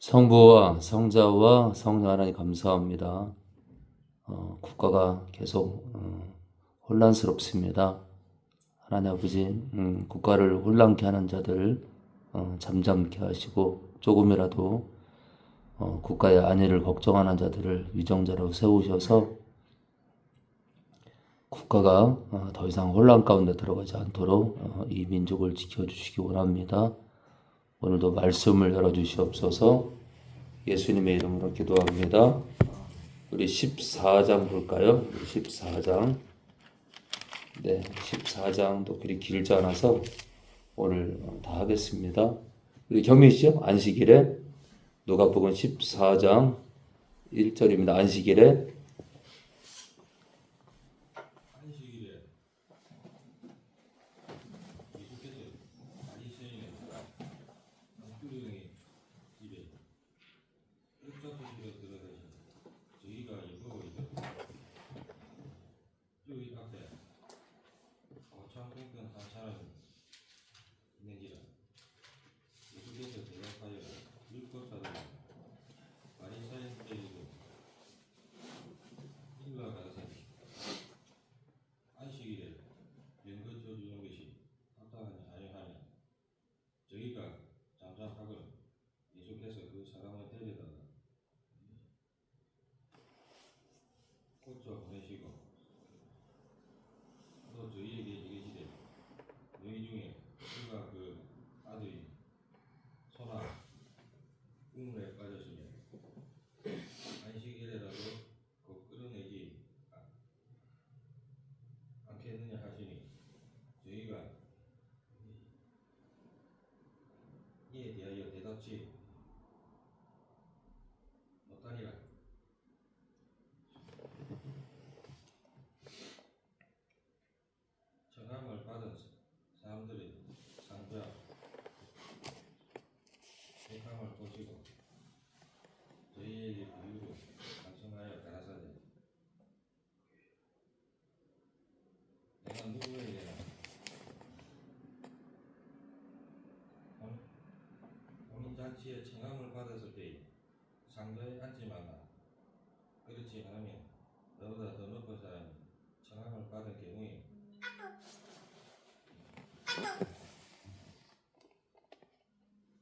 성부와 성자와 성령 하나님 감사합니다. 어, 국가가 계속 어, 혼란스럽습니다. 하나님 아버지 음, 국가를 혼란케 하는 자들 어, 잠잠케 하시고 조금이라도 어, 국가의 안위를 걱정하는 자들을 위정자로 세우셔서 국가가 어, 더 이상 혼란 가운데 들어가지 않도록 어, 이 민족을 지켜주시기 원합니다. 오늘도 말씀을 열어주시옵소서 예수님의 이름으로 기도합니다. 우리 14장 볼까요? 14장. 네, 14장도 그리 길지 않아서 오늘 다 하겠습니다. 우리 경미시죠? 안식일에 누가복음 14장 1절입니다. 안식일에 안식일에 예수께서 바리새인의 안두령의 집에 옥자소실에 들어가시니 저희가 여보고 있었고 저희 앞에 오천 공평 한 사람이 있는지라 예수께서 대답하여 율법사들 바리새인들에게도 일러 가라사니 안식일에 연근 쳐주는 것이 합당하냐 아니하냐 저희가 잠잠하고 예수께서 그 사람을 데려다가 고쳐 보내시고 또 저희에게 이르시되 너희 중에 누가 그 아들이 소나 우물에 빠졌으면 안식일에라도 곧 끌어내지 않겠느냐 하시니 저희가 이에 대하여 대답지 못하니라 청함을 받은 사람들이 상자 백함을 보시고 저희에게 비유로 말씀하여 가라사대 내가 누구에게나 혼- 혼인잔치에 청함을 받았을 때 상자에 앉지 말라. 그렇지 않으면 너보다 더 높은 사람이 청함을 받은 경우에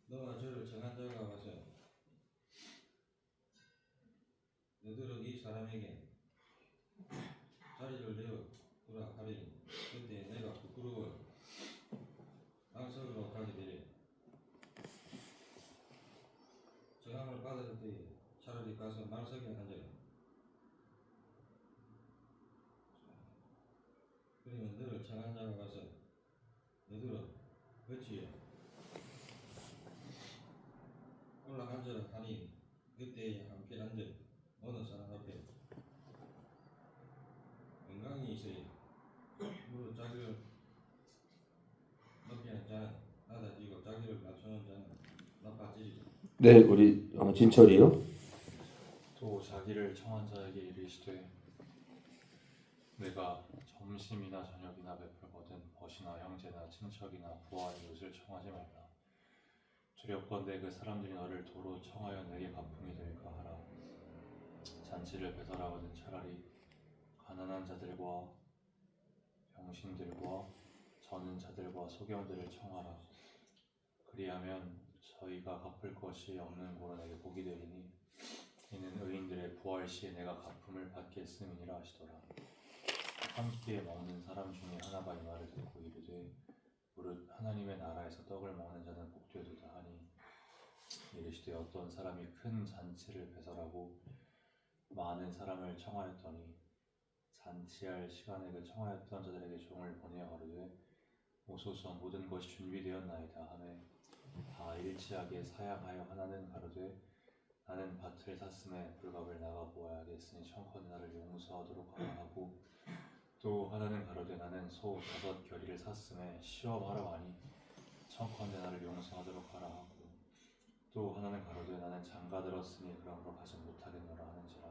너와 저를 정한 자가 와서 너들은 이 사람에게 자리를 내어 두라 하리니 그때 내가 부끄러워 안석으로 가게 되리 정함을 받았을 때 차라리 가서 말석에 앉아라 너를 정한 자가 와서 너들은 어찌해 올라앉으라 하니 그때에 함께 앉아 어느 사람 앞에 건강이 있어야 무릇 자기를 높이는 자는 낮아지고 자기를 낮추는 자는 나빠지리라. 네, 우리 어, 진철이요. 또 자기를 청한 자에게 이르시되 내가 점심이나 저녁이나 베풀거든 벗이나 형제나 친척이나 부하의 옷을 청하지 말라. 두렵건대 그 사람들이 너를 도로 청하여 내게 가품이 될까 하라. 잔치를 배설하거든 차라리 가난한 자들과 병신들과 저는 자들과 소경들을 청하라. 그리하면 저희가 갚을 것이 없는 고런에게 복이 되리니 이는 의인들의 부활 시에 내가 갚음을 받겠음이니라 하시더라. 함께 먹는 사람 중에 하나가 이 말을 듣고 이르되 무릇 하나님의 나라에서 떡을 먹는 자는 복되도다 하니 이르시되 어떤 사람이 큰 잔치를 배설하고 많은 사람을 청하였더니 잔치할 시간에 그 청하였던 자들에게 종을 보내어 가로되 오소서 모든 것이 준비되었나이다 하매 다 일치하게 사양하여 하나는 가로되 나는 밭을 샀음에 불갑을 나가 보아야겠으니 청컨대 나를 용서하도록 하라 하고 또 하나는 가로되 나는 소 다섯 결의를 샀음에 시험하러 하니 청컨대 나를 용서하도록 하라 하고 또 하나는 가로되 나는 장가 들었으니 그러므로 가지 못하겠노라 하는지라.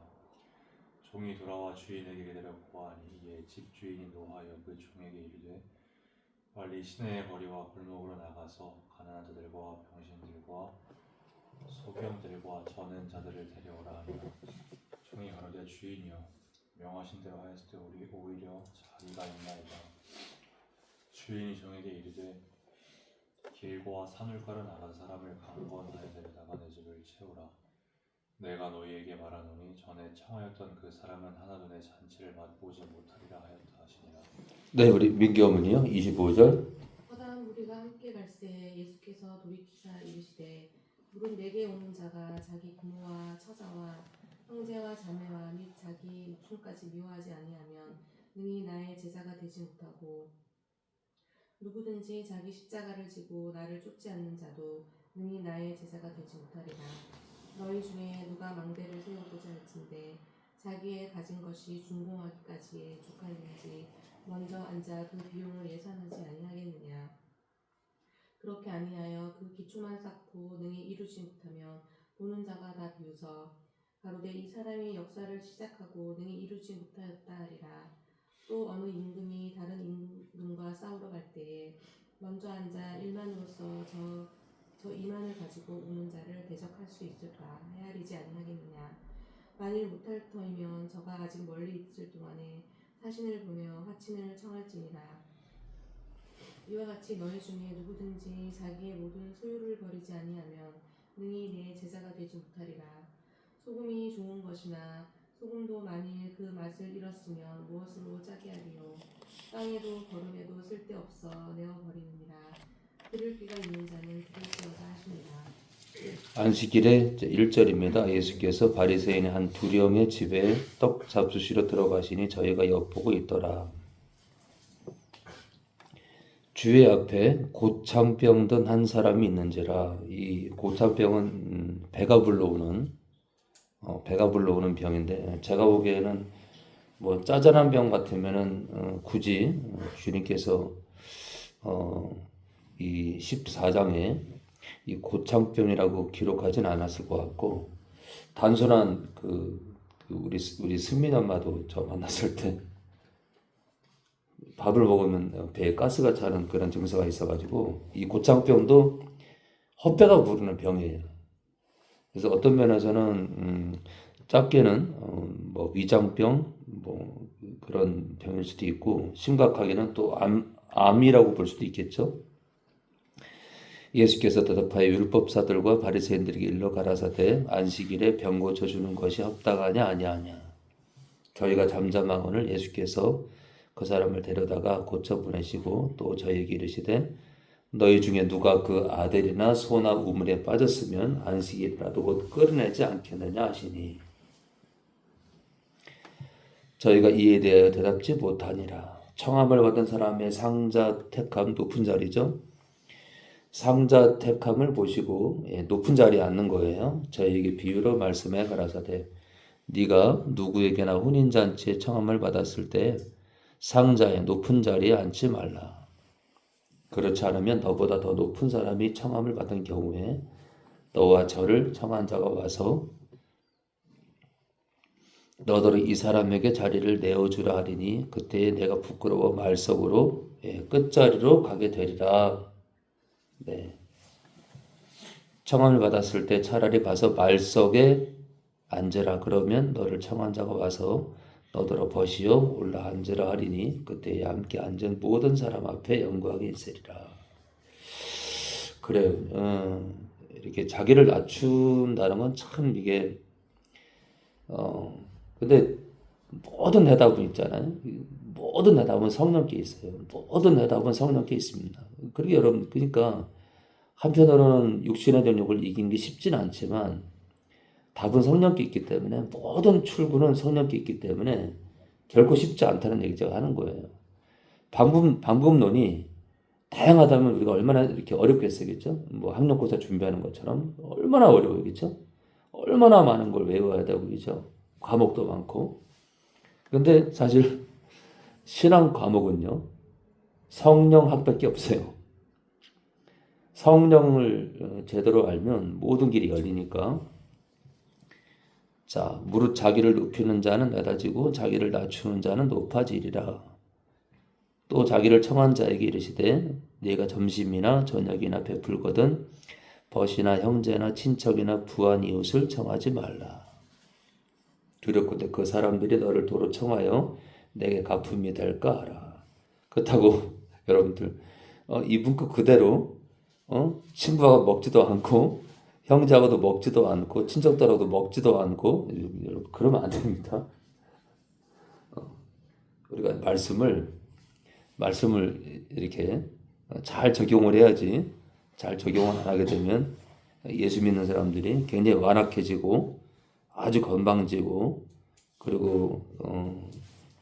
종이 돌아와 주인에게 기다려 보아하니 이에 집주인이 노하여 그 종에게 이르되 빨리 시내의 거리와 골목으로 나가서 가난한 자들과 병신들과 소경들과 저는 자들을 데려오라 하니라. 종이 가로되 주인이여 명하신 대로 하였을 때 우리 오히려 자기가 있나이다 주인이 종에게 이르되 길고와 산울가를 나간 사람을 강권하여 데려다가 내 집을 채우라 내가 너희에게 말하노니 전에 청하였던 그 사람은 하나도 내 잔치를 맛보지 못하리라 하였다 하시니라 네, 우리 민기 어머니요. 25절. 허다한 무리가 함께 갈새 예수께서 돌이키사 이르시되 물은 내게 오는 자가 자기 부모와 처자와 형제와 자매와 및 자기 목숨까지 미워하지 아니하면 능히 나의 제자가 되지 못하고 누구든지 자기 십자가를 지고 나를 쫓지 않는 자도 능히 나의 제자가 되지 못하리라. 너희 중에 누가 망대를 세우고자 할진대 자기의 가진 것이 준공하기까지에 족하였는지 먼저 앉아 그 비용을 예산하지 아니하겠느냐? 그렇게 아니하여 그 기초만 쌓고 능히 이루지 못하면 보는 자가 다 비웃어 가로되 이 사람이 역사를 시작하고 능히 이루지 못하였다 하리라 또 어느 임금이 다른 임금과 싸우러 갈 때에 먼저 앉아 일만으로서 저, 저 이만을 가지고 오는 자를 대적할 수 있을까 헤아리지 아니하겠느냐 만일 못할 터이면 저가 아직 멀리 있을 동안에 사신을 보며 화친을 청할지니라. 이와 같이 너희 중에 누구든지 자기의 모든 소유를 버리지 아니하면 능히 내 제자가 되지 못하리라. 소금이 좋은 것이나 소금도 만일 그 맛을 잃었으면 무엇으로 짜게 하리요. 땅에도 거름에도 쓸데없어 내어 버리느니라. 들을 귀가 있는 자는 들을지어다 하시니라. 안식일의 1절입니다. 예수께서 바리새인의 한 두령의 집에 떡 잡수시러 들어가시니 저희가 엿보고 있더라. 주의 앞에 고창병 든 한 사람이 있는지라 이 고창병은 음, 배가 불러오는 어, 배가 불러오는 병인데 제가 보기에는 뭐 짜잘한 병 같으면은 어, 굳이 어, 주님께서 어, 이 14장에 이 고창병이라고 기록하진 않았을 것 같고 단순한 그, 그 우리 우리 승민 엄마도 저 만났을 때 밥을 먹으면 배에 가스가 차는 그런 증세가 있어가지고 이 고창병도 헛배가 부르는 병이에요. 그래서 어떤 면에서는 음, 작게는 어, 뭐 위장병 뭐 그런 병일 수도 있고 심각하게는 또 암, 암이라고 볼 수도 있겠죠. 예수께서 대답하여 율법사들과 바리새인들에게 일러 가라사대 안식일에 병 고쳐 주는 것이 합당하냐 아니하냐. 저희가 잠잠하거늘 예수께서 그 사람을 데려다가 고쳐 보내시고 또 저희에게 이르시되 너희 중에 누가 그 아들이나 소나 우물에 빠졌으면 안식일이라도 곧 끌어내지 않겠느냐 하시니 저희가 이에 대하여 대답지 못하니라. 청함을 받은 사람의 상자 택함 높은 자리죠. 상자 택함을 보시고 예, 높은 자리에 앉는 거예요. 저에게 비유로 말씀해 가라사대 네가 누구에게나 혼인 잔치에 청함을 받았을 때 상자의 높은 자리에 앉지 말라. 그렇지 않으면 너보다 더 높은 사람이 청함을 받은 경우에 너와 저를 청한 자가 와서 너더러 이 사람에게 자리를 내어주라 하리니 그때에 내가 부끄러워 말석으로 예, 끝자리로 가게 되리라. 네. 청함을 받았을 때 차라리 가서 말석에 앉으라 그러면 너를 청한 자가 와서 너더러 버시어 올라 앉으라 하리니 그때에 함께 앉은 모든 사람 앞에 영광이 있으리라. 그래요. 어, 이렇게 자기를 낮춘다는 건 참 이게 어 근데 모든 대답은 있잖아요. 모든 대답은 성령께 있어요. 모든 대답은 성령께 있습니다. 그러게 여러분, 그러니까 한편으로는 육신의 전욕을 이긴 게 쉽지는 않지만 답은 성령께 있기 때문에 모든 출구는 성령께 있기 때문에 결코 쉽지 않다는 얘기 제가 하는 거예요. 방법, 방법론이 다양하다면 우리가 얼마나 이렇게 어렵겠어겠죠? 뭐 학력고사 준비하는 것처럼 얼마나 어려워겠죠? 얼마나 많은 걸 외워야 되고, 그죠? 과목도 많고. 근데 사실 신앙 과목은요, 성령 학밖에 없어요. 성령을 어, 제대로 알면 모든 길이 열리니까. 자, 무릇 자기를 높이는 자는 낮아지고 자기를 낮추는 자는 높아지리라. 또 자기를 청한 자에게 이르시되 네가 점심이나 저녁이나 베풀거든 벗이나 형제나 친척이나 부한 이웃을 청하지 말라. 두렵고도 그 사람들이 너를 도로 청하여 내게 갚음이 될까 하라. 그렇다고 여러분들 어, 이분 그 그대로 어? 친구하고 먹지도 않고 형제하고도 먹지도 않고 친척들하고도 먹지도 않고 여러분 그러면 안 됩니다. 어, 우리가 말씀을 말씀을 이렇게 잘 적용을 해야지 잘 적용을 안 하게 되면 예수 믿는 사람들이 굉장히 완악해지고 아주 건방지고 그리고 어,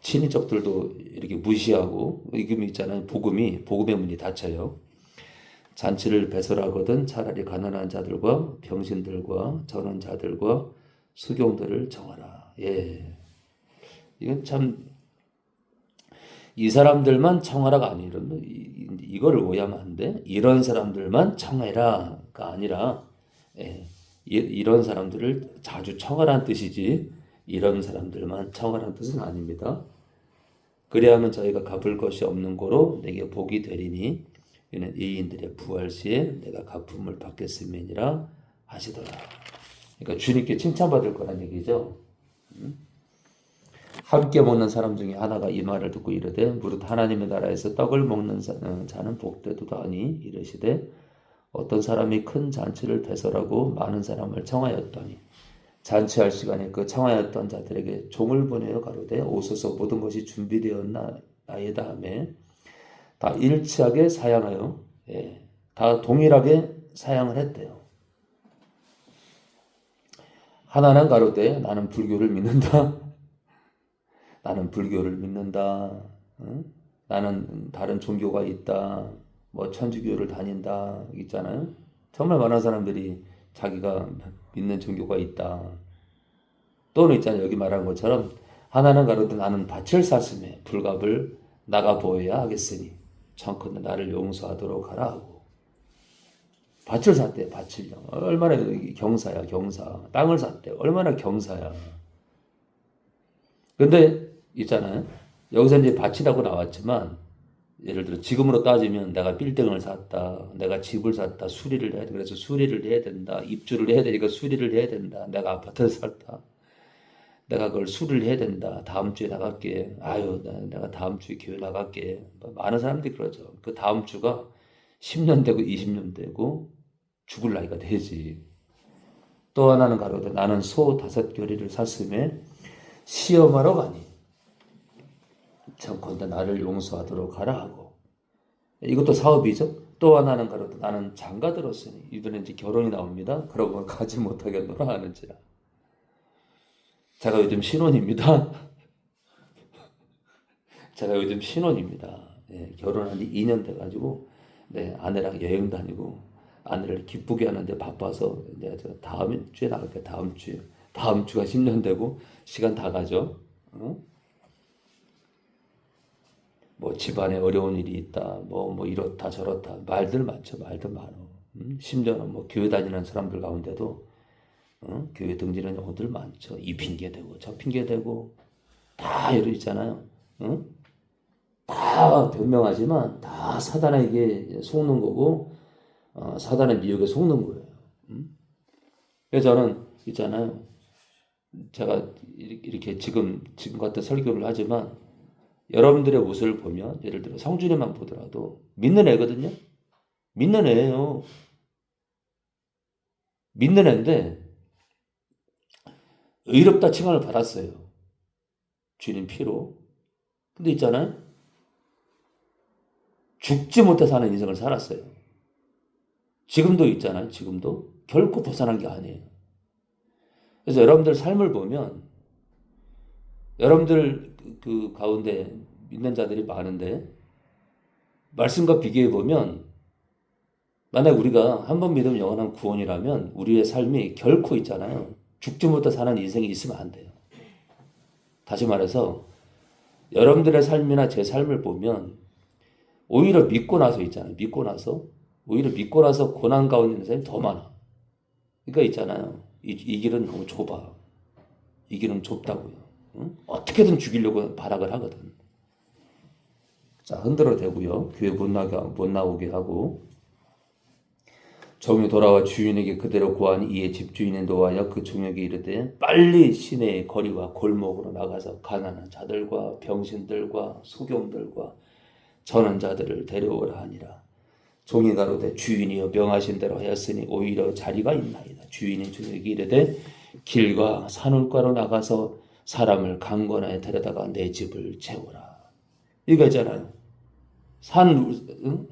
친인척들도 이렇게 무시하고 이금 있잖아요 복음이 복음의 문이 닫혀요 잔치를 배설하거든 차라리 가난한 자들과 병신들과 전원 자들과 수경들을 정하라 예 이건 참 이 사람들만 청하라가 아니라 이- 이거를 오해하면. 이런 사람들만 청해라가 아니라 예, 이, 이런 사람들을 자주 청하라는 뜻이지 이런 사람들만 청하라는 뜻은 아닙니다. 그리하면 저희가 갚을 것이 없는 고로 내게 복이 되리니 이는 이인들의 부활 시에 내가 갚음을 받겠음이니라 하시더라. 그러니까 주님께 칭찬받을 거란 얘기죠. 함께 먹는 사람 중에 하나가 이 말을 듣고 이르되 무릇 하나님의 나라에서 떡을 먹는 자- 어, 자는 복되도다니 이르시되 어떤 사람이 큰 잔치를 배설하고 많은 사람을 청하였더니 잔치할 시간에 그 청하였던 자들에게 종을 보내어 가로되 오소서 모든 것이 준비되었나이다 하매 다 일치하게 사양하여 예, 다 동일하게 사양을 했대요. 하나는 가로되 나는 불교를 믿는다. 나는 불교를 믿는다. 응? 나는 다른 종교가 있다. 뭐 천주교를 다닌다. 있잖아요. 정말 많은 사람들이 자기가 믿는 종교가 있다. 또는 있잖아요. 여기 말한 것처럼 하나는 가로되 나는 밭을 샀음에 불갑을 나가 보여야 하겠으니 청컨대 나를 용서하도록 하라 하고 밭을 샀대 밭을요. 얼마나 경사야 경사. 땅을 샀대. 얼마나 경사야. 근데 있잖아요. 여기서 이제 밭이라고 나왔지만 예를 들어 지금으로 따지면 내가 빌딩을 샀다, 내가 집을 샀다, 수리를 해야 돼. 그래서 수리를 해야 된다, 입주를 해야 되니까 수리를 해야 된다. 내가 아파트를 샀다, 내가 그걸 수리를 해야 된다. 다음 주에 나갈게. 아유, 나- 내가 다음 주에 교회 나갈게. 뭐 많은 사람들이 그러죠. 그 다음 주가 10년 되고 20년 되고 죽을 나이가 되지. 또 하나는 가로되 나는 소 다섯 교리를 샀음에 시험하러 가니 청컨대 나를 용서하도록 하라 하고 이것도 사업이죠. 또 하나는 가로되 나는 장가 들었으니 이번에 이제 결혼이 나옵니다. 그러고 가지 못하겠노라 하는지라. 제가 요즘 신혼입니다. 제가 요즘 신혼입니다. 예, 결혼한 지 2년 돼가지고 네, 아내랑 여행 다니고 아내를 기쁘게 하는데 바빠서 이제 저 다음 주에 나갈게요. 다음 주에. 다음 주가 10년 되고 시간 다 가죠. 어? 뭐 집안에 어려운 일이 있다. 뭐 뭐 이렇다 저렇다. 말들 많죠. 말들 많어. 음? 심지어는 뭐 교회 다니는 사람들 가운데도 어? 교회 등지는 영혼들 많죠. 이 핑계 대고 저 핑계 대고 다 이러 있잖아요. 어? 다 변명하지만 다 사단에게 속는 거고 어, 사단의 미혹에 속는 거예요. 음? 그래서 저는 있잖아요. 제가 이렇게 지금 지금 같은 설교를 하지만 여러분들의 모습을 보면 예를 들어 성준이만 보더라도 믿는 애거든요. 믿는 애예요. 믿는 애인데 의롭다 칭함을 받았어요. 주님 피로. 근데 있잖아요. 죽지 못해 사는 인생을 살았어요. 지금도 있잖아요. 지금도 결코 벗어난 게 아니에요. 그래서 여러분들 삶을 보면 여러분들 그 가운데 믿는 자들이 많은데 말씀과 비교해 보면 만약 우리가 한 번 믿으면 영원한 구원이라면 우리의 삶이 결코 있잖아요. 죽지 못해 사는 인생이 있으면 안 돼요. 다시 말해서 여러분들의 삶이나 제 삶을 보면 오히려 믿고 나서 있잖아요. 믿고 나서 오히려 믿고 나서 고난 가운데 있는 사람이 더 많아. 그러니까 있잖아요. 이, 이 길은 너무 좁아. 이 길은 좁다고요. 응? 어떻게든 죽이려고 발악을 하거든. 자, 흔들어 대고요. 교회 못 나게, 못 나오게 하고. 종이 돌아와 주인에게 그대로 구한 이에 집주인이 노하여 그 종에게 이르되 빨리 시내의 거리와 골목으로 나가서 가난한 자들과 병신들과 소경들과 전한 자들을 데려오라 하니라. 종이 가로되 주인이여 명하신 대로 하였으니 오히려 자리가 있나이다. 주인이 종에게 이르되 길과 산울가로 나가서 사람을 강권하에 데려다가 내 집을 채우라. 이거잖아요. 산 응?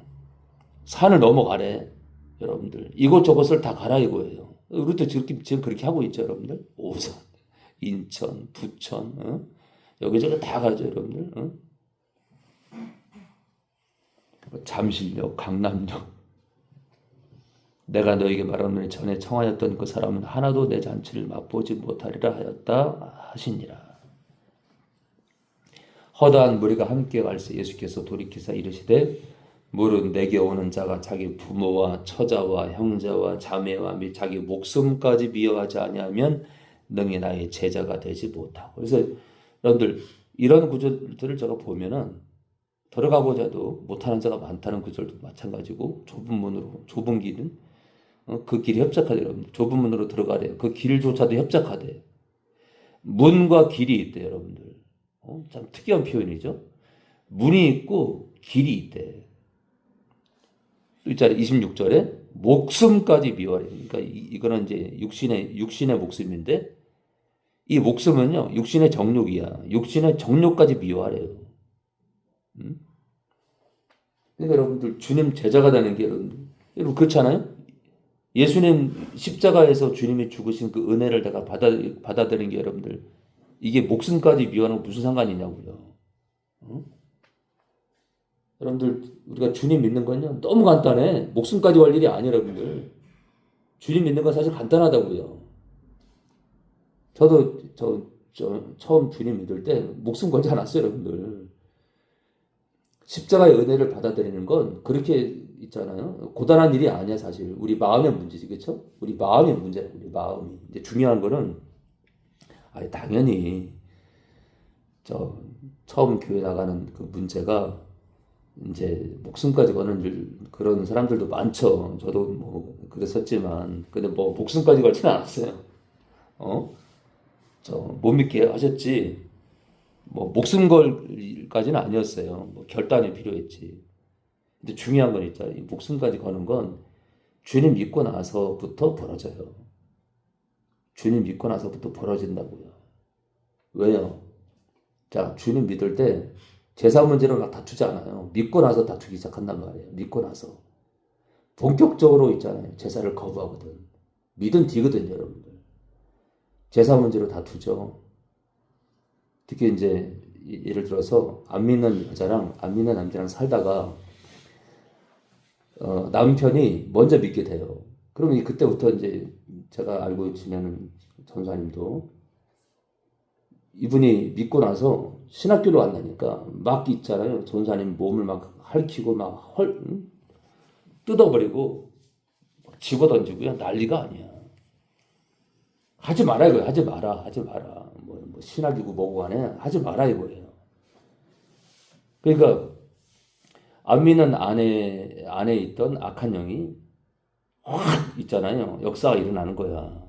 산을 넘어가래. 여러분들 이곳저곳을 다 이거예요. 우리도 지금 지금 그렇게 하고 있죠, 여러분들. 오산, 인천, 부천, 응? 여기저기 다 가죠, 여러분들. 응? 잠실역, 강남역. 내가 너에게 말하노니 전에 청하였던 그 사람은 하나도 내 잔치를 맛보지 못하리라 하였다 하시니라. 허다한 무리가 함께 갈새 예수께서 돌이키사 이르시되 물은 내게 오는 자가 자기 부모와 처자와 형제와 자매와 및 자기 목숨까지 미워하지 아니하면 능히 나의 제자가 되지 못하고. 그래서 여러분들 이런 구절들을 제가 보면은 들어가고자 도 못하는 자가 많다는 구절도 마찬가지고 좁은 문으로 좁은 길은 어, 그 길이 협착하대 여러분 좁은 문으로 들어가래요. 그 길조차도 협착하대 문과 길이 있대 여러분들. 어, 참 특이한 표현이죠. 문이 있고 길이 있대 또 있잖아요 26절에 목숨까지 미워래 그러니까 이, 이거는 이제 육신의 육신의 목숨인데 이 목숨은요 육신의 정욕이야 육신의 정욕까지 미워하래요 음? 그러니까 여러분들 주님 제자가 되는 게 여러분 그렇잖아요 예수님 십자가에서 주님이 죽으신 그 은혜를 내가 받아 받아들인 게 여러분들 이게 목숨까지 미워하는 거 무슨 상관이냐고요. 어? 여러분들 우리가 주님 믿는 건요 너무 간단해. 목숨까지 할 일이 아니에요, 여러분들. 주님 믿는 건 사실 간단하다고요. 저도 저, 저 처음 주님 믿을 때 목숨 걸지 않았어요, 여러분들. 십자가의 은혜를 받아들이는 건 그렇게 있잖아요. 고단한 일이 아니야, 사실. 우리 마음의 문제지, 그렇죠? 우리 마음의 문제야, 우리 마음이. 이제 중요한 거는 아니 당연히 저 처음 교회 나가는 그 문제가 이제 목숨까지 거는 일, 그런 사람들도 많죠. 저도 뭐 그랬었지만 근데 뭐 목숨까지 걸지는 않았어요. 어? 저 못 믿게 하셨지. 뭐 목숨 걸까지는 아니었어요. 뭐 결단이 필요했지. 근데 중요한 건 있잖아요. 이 목숨까지 거는 건 주님 믿고 나서부터 벌어져요. 주님 믿고 나서부터 벌어진다고요. 왜요? 자, 주님 믿을 때 제사 문제로 막 다투지 않아요. 믿고 나서 다투기 시작한단 말이에요. 믿고 나서. 본격적으로 있잖아요. 제사를 거부하거든. 믿은 뒤거든, 여러분들. 제사 문제로 다투죠. 특히 이제 이- 예를 들어서 안 믿는 여자랑 안 믿는 남자랑 살다가 어, 남편이 먼저 믿게 돼요. 그러면 이 그때부터 이제 제가 알고 지내는 전사님도 이분이 믿고 나서 신학교로 왔다니까 막 있잖아요. 전사님 몸을 막 핥히고 막 헐, 응? 뜯어버리고 집어 던지고요. 난리가 아니야. 하지 마라 이거야. 하지 마라. 하지 마라. 뭐, 뭐 신학이고 뭐고 간에 하지 마라 이거예요. 그러니까 안 믿는 안에 안에 있던 악한 영이 확 있잖아요. 역사가 일어나는 거야.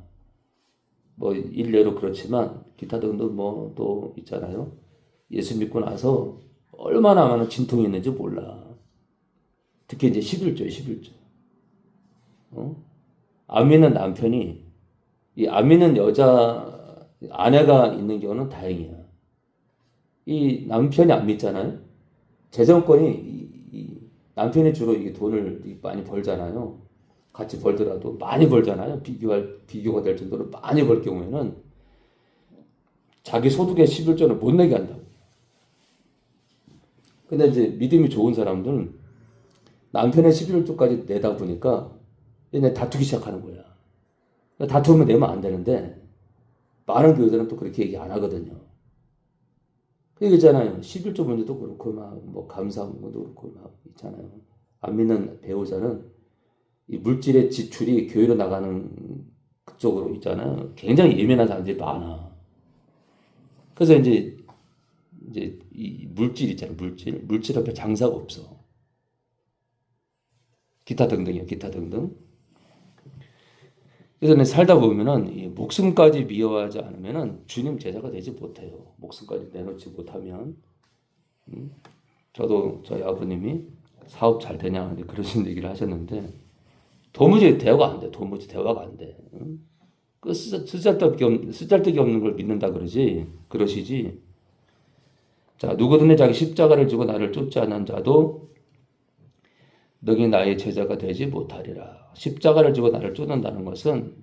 뭐 일례로 그렇지만 기타 등등 뭐 또 있잖아요. 예수 믿고 나서 얼마나 많은 진통이 있는지 몰라. 특히 이제 11조, 11조. 어? 안 믿는 남편이 이안 믿는 여자 아내가 있는 경우는 다행이야. 이 남편이 안 믿잖아요. 재정권이 이, 이 남편이 주로 이게 돈을 많이 벌잖아요. 같이 벌더라도 많이 벌잖아요. 비교할 비교가 될 정도로 많이 벌 경우에는 자기 소득의 11조는 못 내게 한다고. 근데 이제 믿음이 좋은 사람들은 남편의 11조까지 내다 보니까 얘네 다투기 시작하는 거야. 다투면 내면 안 되는데 많은 교회들은 또 그렇게 얘기 안 하거든요. 그게 있잖아요. 11조 문제도 그렇고 막 뭐 감사문도 그렇고 막 있잖아요. 안 믿는 배우자는 이 물질의 지출이 교회로 나가는 그쪽으로 있잖아요. 굉장히 예민한 사람들이 많아. 그래서 이제 이제 이 물질 있잖아요. 물질 물질 앞에 장사가 없어. 기타 등등이요. 기타 등등. 그래서 내 살다 보면은 이 목숨까지 미워하지 않으면은 주님 제자가 되지 못해요. 목숨까지 내놓지 못하면. 음? 저도 저희 아버님이 사업 잘 되냐 그러신 얘기를 하셨는데 도무지 대화가 안 돼. 도무지 대화가 안 돼. 응? 그 쓰- 쓰잘데기 없 쓰잘데기 없는 걸 믿는다 그러지 그러시지. 자 누구든지 자기 십자가를 지고 나를 쫓지 않는 자도 너희 나의 제자가 되지 못하리라. 십자가를 지고 나를 쫓는다는 것은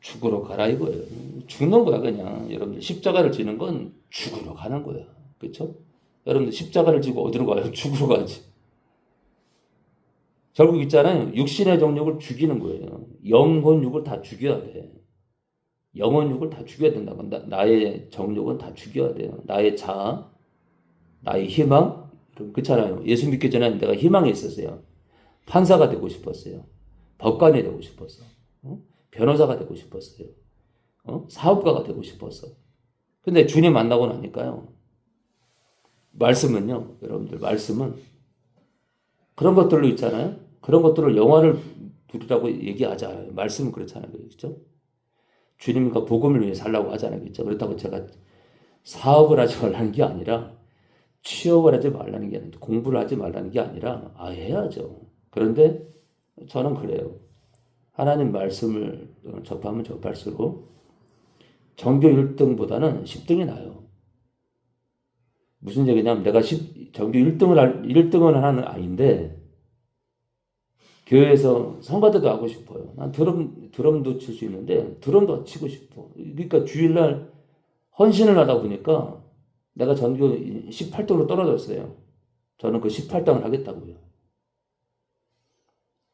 죽으러 가라 이거예요. 죽는 거야 그냥. 여러분들 십자가를 지는 건 죽으러 가는 거야. 그렇죠? 여러분들 십자가를 지고 어디로 가요? 죽으러 가지. 결국 있잖아요. 육신의 정욕을 죽이는 거예요. 영혼 육을 다 죽여야 돼. 영혼 육을 다 죽여야 된다고. 나, 나의 정욕은 다 죽여야 돼요. 나의 자아, 나의 희망. 그렇잖아요. 예수 믿기 전에 내가 희망이 있었어요. 판사가 되고 싶었어요. 법관이 되고 싶었어. 어? 변호사가 되고 싶었어요. 어? 사업가가 되고 싶었어. 근데 주님 만나고 나니까요. 말씀은요, 여러분들, 말씀은 그런 것들로 있잖아요. 그런 것들을 영화를 두리라고 얘기하지 않아요. 말씀은 그렇잖아요. 그렇죠? 주님과 복음을 위해 살라고 하잖아요. 그렇죠? 그렇다고 제가 사업을 하지 말라는 게 아니라 취업을 하지 말라는 게 아니라 공부를 하지 말라는 게 아니라 아 해야죠. 그런데 저는 그래요. 하나님 말씀을 접하면 접할수록 전교 1등보다는 10등이 나요. 무슨 얘기냐면 내가 10, 전교 1등을 할, 1등을 하는 아이인데 교회에서 성가대도 하고 싶어요. 난 드럼 드럼도 칠 수 있는데 드럼도 치고 싶어. 그러니까 주일날 헌신을 하다 보니까 내가 전교 18등으로 떨어졌어요. 저는 그 18등을 하겠다고요.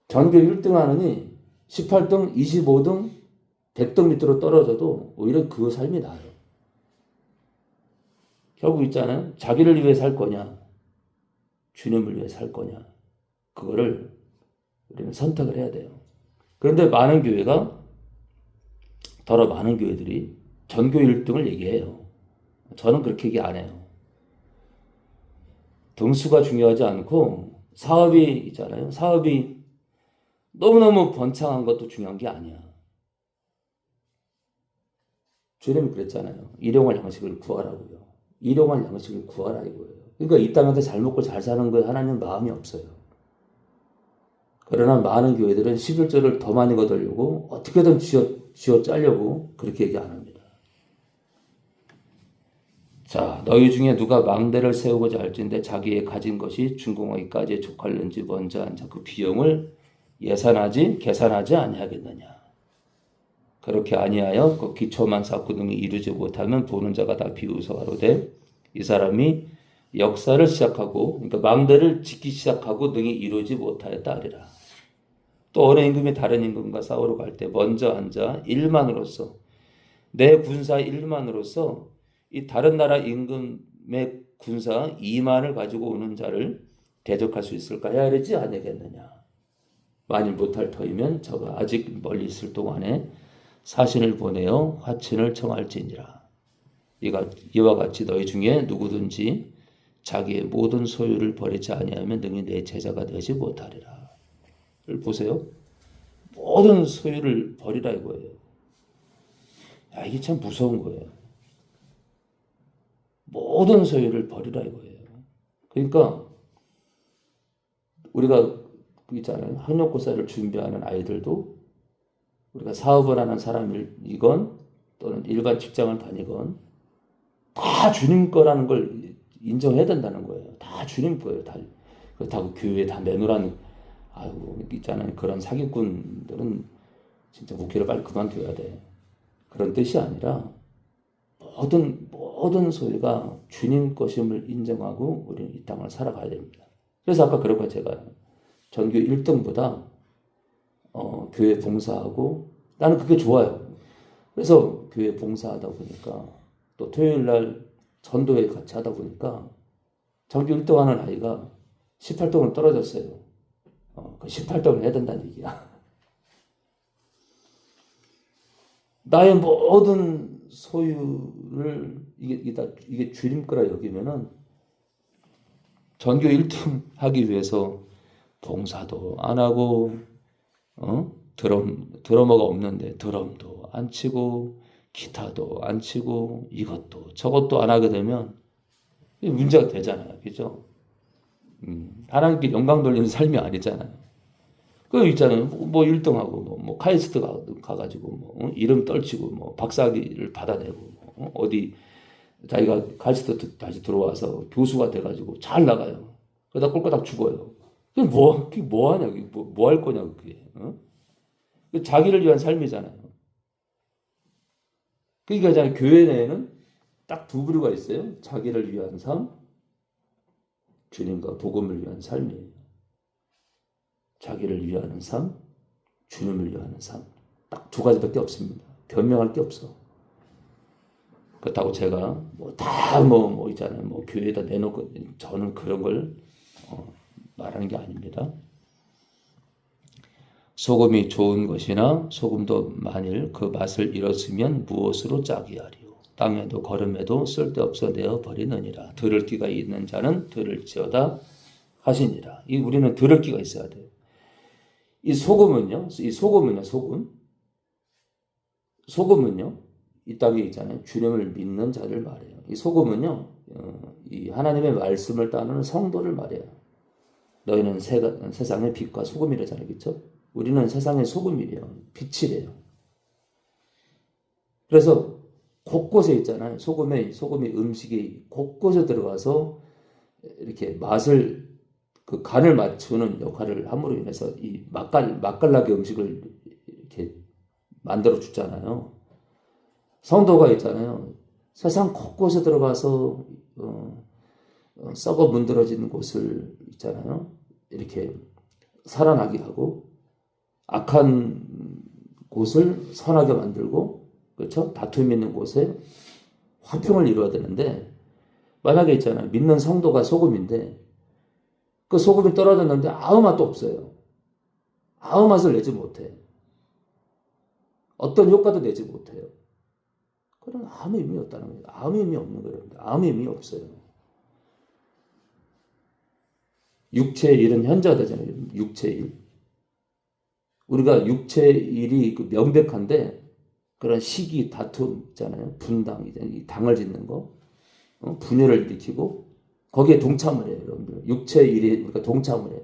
전교 1등 하느니 18등, 25등, 100등 밑으로 떨어져도 오히려 그 삶이 나아요. 결국 있잖아요. 자기를 위해 살 거냐, 주님을 위해 살 거냐, 그거를 우리는 선택을 해야 돼요. 그런데 많은 교회가, 더러 많은 교회들이 전교 1등을 얘기해요. 저는 그렇게 얘기 안 해요. 등수가 중요하지 않고 사업이 있잖아요. 사업이 너무너무 번창한 것도 중요한 게 아니야. 주님이 그랬잖아요. 일용할 양식을 구하라고요. 일용할 양식을 구하라 이거예요. 그러니까 이 땅에서 잘 먹고 잘 사는 거에 하나님 마음이 없어요. 그러나 많은 교회들은 11절을 더 많이 거두려고 어떻게든 쥐어, 쥐어 짜려고 그렇게 얘기 안 합니다. 자, 너희 중에 누가 망대를 세우고자 할진데 자기의 가진 것이 준공하기까지 족할는지 먼저 앉아 그 비용을 예산하지 계산하지 아니하겠느냐. 그렇게 아니하여 그 기초만 쌓고 등이 이루지 못하면 보는 자가 다 비웃어 하로되 이 사람이 역사를 시작하고 그러니까 망대를 짓기 시작하고 등이 이루지 못하였다 하리라. 또 어느 임금이 다른 임금과 싸우러 갈 때 먼저 앉아 일만으로서 내 군사 일만으로서 이 다른 나라 임금의 군사 2만을 가지고 오는 자를 대적할 수 있을까 해야 되지 아니겠느냐. 만일 못할 터이면 저가 아직 멀리 있을 동안에 사신을 보내어 화친을 청할지니라. 이와 같이 너희 중에 누구든지 자기의 모든 소유를 버리지 아니하면 능히 내 제자가 되지 못하리라. 를 보세요. 모든 소유를 버리라 이거예요. 야, 이게 참 무서운 거예요. 모든 소유를 버리라 이거예요. 그러니까 우리가 그 있잖아요. 학력고사를 준비하는 아이들도 우리가 사업을 하는 사람이건 또는 일반 직장을 다니건 다 주님 거라는 걸 인정해야 된다는 거예요. 다 주님 거예요. 다 그렇다고 교회에 다 내놓으라는 아이고 있잖아요. 그런 사기꾼들은 진짜 목회를 빨리 그만둬야 돼. 그런 뜻이 아니라 모든 모든 소유가 주님 것임을 인정하고 우리는 이 땅을 살아가야 됩니다. 그래서 아까 거 제가 전교 1등보다 어, 교회 봉사하고 나는 그게 좋아요. 그래서 교회 봉사하다 보니까 또 토요일 날 전도회 같이 하다 보니까 전교 1등 하는 아이가 18등으로 떨어졌어요. 어, 그 18등을 해야 된다는 얘기야. 나의 모든 소유를 이게 이게, 다, 이게 주님 거라 여기면은 전교 1등 하기 위해서 봉사도 안 하고 어? 드럼 드러머가 없는데 드럼도 안 치고 기타도 안 치고 이것도 저것도 안 하게 되면 문제가 되잖아요. 그죠? 음, 하나님께 영광 돌리는 삶이 아니잖아요. 그 있잖아요. 뭐 1등하고 뭐, 뭐 카이스트 가, 가가지고 뭐 어? 이름 떨치고 뭐 박사기를 받아내고 뭐, 어? 어디 자기가 카이스트 다시 들어와서 교수가 돼가지고 잘 나가요. 그러다 꼴까닥 죽어요. 그게 뭐, 그게 뭐 하냐, 뭐, 뭐 할 거냐, 그게. 어? 그 자기를 위한 삶이잖아요. 그러니까 이제 교회 내에는 딱 두 부류가 있어요. 자기를 위한 삶, 주님과 복음을 위한 삶이에요. 자기를 위하는 삶, 주님을 위하는 삶. 딱 두 가지밖에 없습니다. 변명할 게 없어. 그렇다고 제가 뭐 다뭐 뭐 있잖아요. 뭐 교회에다 내놓고 저는 그런 걸 어, 말하는 게 아닙니다. 소금이 좋은 것이나 소금도 만일 그 맛을 잃었으면 무엇으로 짜게 하리요. 땅에도 걸음에도 쓸데없어 내어 버리느니라. 들을 끼가 있는 자는 들을 지어다 하시니라. 이 우리는 들을 끼가 있어야 돼요. 이 소금은요. 이 소금은요. 소금. 소금은요. 이 땅에 있잖아요. 주님을 믿는 자를 말해요. 이 소금은요. 어, 이 하나님의 말씀을 따르는 성도를 말해요. 너희는 세, 세상의 빛과 소금이라잖아요. 그렇죠? 우리는 세상의 소금이래요. 빛이래요. 그래서 곳곳에 있잖아요. 소금에 소금이 음식이 곳곳에 들어가서 이렇게 맛을 그 간을 맞추는 역할을 함으로 인해서 이 맛깔 맛깔나게 음식을 이렇게 만들어 주잖아요. 성도가 있잖아요. 세상 곳곳에 들어가서 어, 어, 썩어 문드러지는 곳을 있잖아요. 이렇게 살아나게 하고 악한 곳을 선하게 만들고 그렇죠? 다툼 있는 곳에 화평을 이루어야 되는데 만약에 있잖아요. 믿는 성도가 소금인데 그 소금이 떨어졌는데 아무 맛도 없어요. 아무 맛을 내지 못해. 어떤 효과도 내지 못해요. 그럼 아무 의미 없다는 거예요. 아무 의미 없는 거예요. 아무 의미 없어요. 육체의 일은 현저하다잖아요. 육체의 일. 우리가 육체의 일이 그 명백한데 그런 시기, 다툼 있잖아요. 분당, 이 당을 짓는 거, 어? 분열을 일으키고 거기에 동참을 해요, 여러분들. 육체의 일에 우리가 동참을 해요.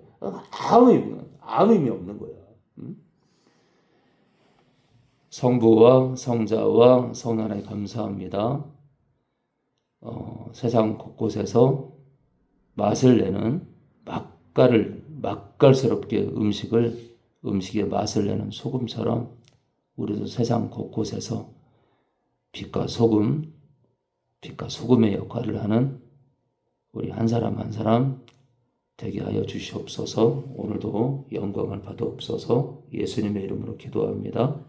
아무 의미, 아무 의미 없는 거예요. 음? 성부와 성자와 성하나님 감사합니다. 어, 세상 곳곳에서 맛을 내는 맛깔을 맛깔스럽게 음식을 음식의 맛을 내는 소금처럼 우리도 세상 곳곳에서 빛과 소금, 빛과 소금의 역할을 하는 우리 한 사람 한 사람 되게 하여 주시옵소서. 오늘도 영광을 받아옵소서. 예수님의 이름으로 기도합니다.